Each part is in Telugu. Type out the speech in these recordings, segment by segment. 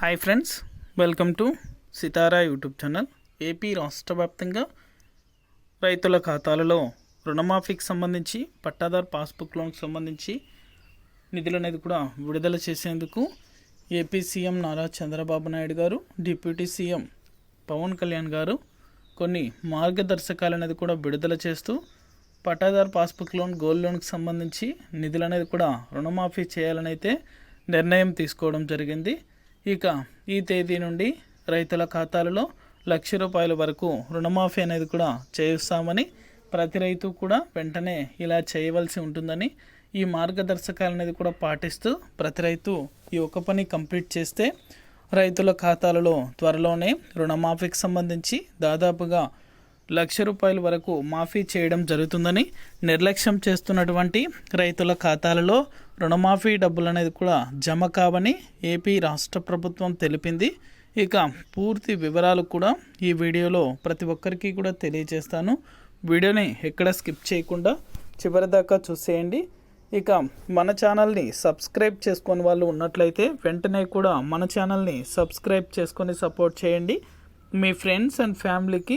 Hi friends welcome to Sitara YouTube channel. AP రాష్ట్ర వ్యాప్తంగా రైతుల ఖాతాలలో రుణమాఫీకి సంబంధించి పట్టాదార్ పాస్బుక్ లోన్కి సంబంధించి నిధులు అనేది కూడా విడుదల చేసేందుకు AP CM Nara Chandrababu Naidu garu deputy CM Pawan Kalyan గారు కొన్ని మార్గదర్శకాలు అనేది కూడా విడుదల చేస్తూ పట్టాదార్ పాస్బుక్ లోన్ గోల్డ్ లోన్కి సంబంధించి నిధులు అనేది కూడా రుణమాఫీ చేయాలని అయితే నిర్ణయం తీసుకోవడం జరిగింది. ఇక ఈ తేదీ నుండి రైతుల ఖాతాలలో లక్ష రూపాయల వరకు రుణమాఫీ అనేది కూడా చేయిస్తామని ప్రతి రైతు కూడా వెంటనే ఇలా చేయవలసి ఉంటుందని ఈ మార్గదర్శకాలు అనేది కూడా పాటిస్తూ ప్రతి రైతు ఈ ఒక పని కంప్లీట్ చేస్తే రైతుల ఖాతాలలో త్వరలోనే రుణమాఫీకి సంబంధించి దాదాపుగా లక్ష రూపాయల వరకు మాఫీ చేయడం జరుగుతుందని నిర్లక్ష్యం చేస్తున్నటువంటి రైతుల ఖాతాలలో రుణమాఫీ డబ్బులు అనేది కూడా జమ కావని ఏపీ రాష్ట్ర ప్రభుత్వం తెలిపింది. ఇక పూర్తి వివరాలు కూడా ఈ వీడియోలో ప్రతి ఒక్కరికి కూడా తెలియజేస్తాను. వీడియోని ఎక్కడ స్కిప్ చేయకుండా చివరిదాకా చూసేయండి. ఇక మన ఛానల్ని సబ్స్క్రైబ్ చేసుకొని వాళ్ళు ఉన్నట్లయితే వెంటనే కూడా మన ఛానల్ని సబ్స్క్రైబ్ చేసుకొని సపోర్ట్ చేయండి. మీ ఫ్రెండ్స్ అండ్ ఫ్యామిలీకి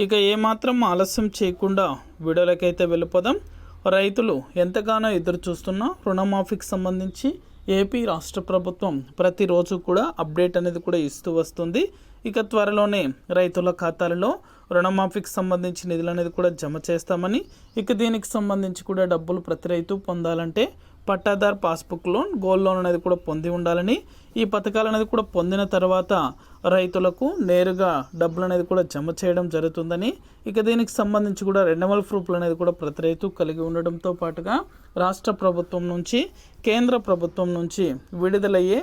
ఇక ఏమాత్రం ఆలస్యం చేయకుండా వీడియోలకైతే వెళ్ళిపోదాం. రైతులు ఎంతగానో ఎదురు చూస్తున్న రుణమాఫీకి సంబంధించి ఏపీ రాష్ట్ర ప్రభుత్వం ప్రతిరోజు కూడా అప్డేట్ అనేది కూడా ఇస్తూ వస్తుంది. ఇక త్వరలోనే రైతుల ఖాతాలలో రుణమాఫీకి సంబంధించి నిధులు అనేది కూడా జమ చేస్తామని ఇక దీనికి సంబంధించి కూడా డబ్బులు ప్రతి రైతు పొందాలంటే pattadar passbook loan gold loan అనేది కూడా పొంది ఉండాలని ఈ పథకాలు అనేది కూడా పొందిన తర్వాత రైతులకు నేరుగా డబ్బులు అనేది కూడా జమ చేయడం జరుగుతుందని ఇక దీనికి సంబంధించి కూడా రెన్యువల్ ప్రూఫ్లు అనేది కూడా ప్రతి రైతు కలిగి ఉండడంతో పాటుగా రాష్ట్ర ప్రభుత్వం నుంచి కేంద్ర ప్రభుత్వం నుంచి విడుదలయ్యే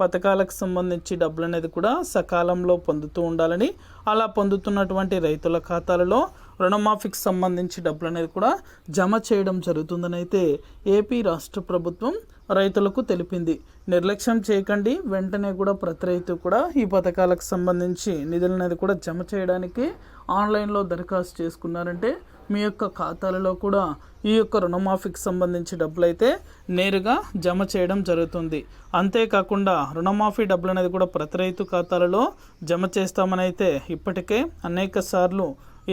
పథకాలకు సంబంధించి డబ్బులు అనేది కూడా సకాలంలో పొందుతూ ఉండాలని అలా పొందుతున్నటువంటి రైతుల ఖాతాలలో రుణమాఫీకి సంబంధించి డబ్బులు అనేది కూడా జమ చేయడం జరుగుతుందని అయితే ఏపీ రాష్ట్ర ప్రభుత్వం రైతులకు తెలిపింది. నిర్లక్ష్యం చేయకండి వెంటనే కూడా ప్రతి రైతు కూడా ఈ పథకాలకు సంబంధించి నిధులు అనేది కూడా జమ చేయడానికి ఆన్లైన్లో దరఖాస్తు చేసుకున్నారంటే మీ యొక్క ఖాతాలలో కూడా ఈ యొక్క రుణమాఫీకి సంబంధించి డబ్బులు అయితే నేరుగా జమ చేయడం జరుగుతుంది. అంతేకాకుండా రుణమాఫీ డబ్బులు అనేది కూడా ప్రతి రైతు ఖాతాలలో జమ చేస్తామని అయితే ఇప్పటికే అనేక సార్లు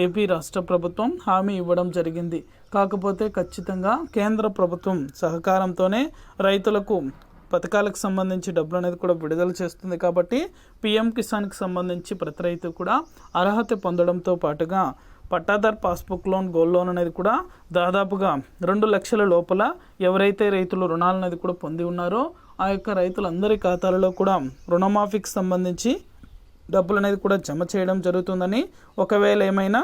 ఏపీ రాష్ట్ర ప్రభుత్వం హామీ ఇవ్వడం జరిగింది. కాకపోతే ఖచ్చితంగా కేంద్ర ప్రభుత్వం సహకారంతోనే రైతులకు పథకాలకు సంబంధించి డబ్బులు అనేది కూడా విడుదల చేస్తుంది కాబట్టి పిఎం కిసాన్కి సంబంధించి ప్రతి రైతు కూడా అర్హత పొందడంతో పాటుగా pattadar passbook loan gold loan అనేది కూడా దాదాపుగా రెండు లక్షల లోపల ఎవరైతే రైతులు రుణాలు అనేది కూడా పొంది ఉన్నారో ఆ యొక్క రైతులందరి ఖాతాలలో కూడా రుణమాఫీకి సంబంధించి డబ్బులు అనేది కూడా జమ చేయడం జరుగుతుందని ఒకవేళ ఏమైనా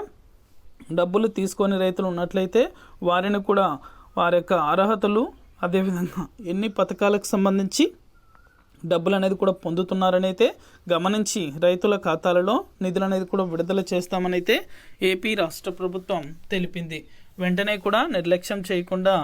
డబ్బులు తీసుకొని రైతులు ఉన్నట్లయితే వారిని కూడా వారి యొక్క అర్హతలు అదేవిధంగా ఎన్ని పథకాలకు సంబంధించి డబ్బులు అనేది కూడా పొందుతున్నారని అయితే గమనించి రైతుల ఖాతాలలో నిధులు అనేది కూడా విడుదల చేస్తామని అయితే ఏపీ రాష్ట్ర ప్రభుత్వం తెలిపింది. వెంటనే కూడా నిర్లక్ష్యం చేయకుండా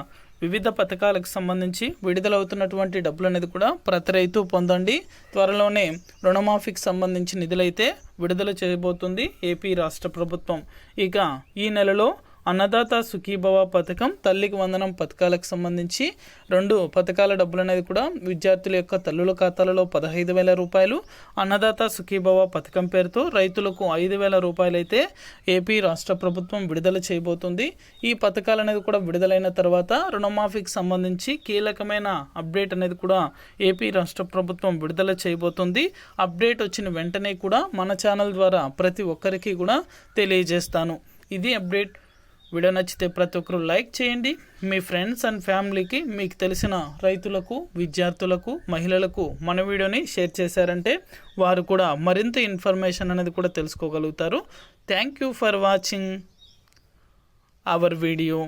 వివిధ పథకాలకు సంబంధించి విడుదలవుతున్నటువంటి డబ్బులు అనేది కూడా ప్రతి రైతు పొందండి. త్వరలోనే రుణమాఫీకి సంబంధించి నిధులైతే విడుదల చేయబోతుంది ఏపీ రాష్ట్ర ప్రభుత్వం. ఇక ఈ నెలలో అన్నదాత సుఖీభవ పథకం తల్లికి వందనం పథకాలకు సంబంధించి రెండు పథకాల డబ్బులు అనేది కూడా విద్యార్థుల యొక్క తల్లుల ఖాతాలలో పదహైదు వేల రూపాయలు అన్నదాత సుఖీభవ పథకం పేరుతో రైతులకు ఐదు వేల రూపాయలు అయితే ఏపీ రాష్ట్ర ప్రభుత్వం విడుదల చేయబోతుంది. ఈ పథకాలు అనేది కూడా విడుదలైన తర్వాత రుణమాఫీకి సంబంధించి కీలకమైన అప్డేట్ అనేది కూడా ఏపీ రాష్ట్ర ప్రభుత్వం విడుదల చేయబోతుంది. అప్డేట్ వచ్చిన వెంటనే కూడా మన ఛానల్ ద్వారా ప్రతి ఒక్కరికి కూడా తెలియజేస్తాను. ఇది అప్డేట్. వీడియో నచ్చితే ప్రతి ఒక్కరు లైక్ చేయండి. మీ ఫ్రెండ్స్ అండ్ ఫ్యామిలీకి మీకు తెలిసిన రైతులకు విద్యార్థులకు మహిళలకు మన వీడియోని షేర్ చేశారంటే వారు కూడా మరింత ఇన్ఫర్మేషన్ అనేది కూడా తెలుసుకోగలుగుతారు. Thank you for watching our video.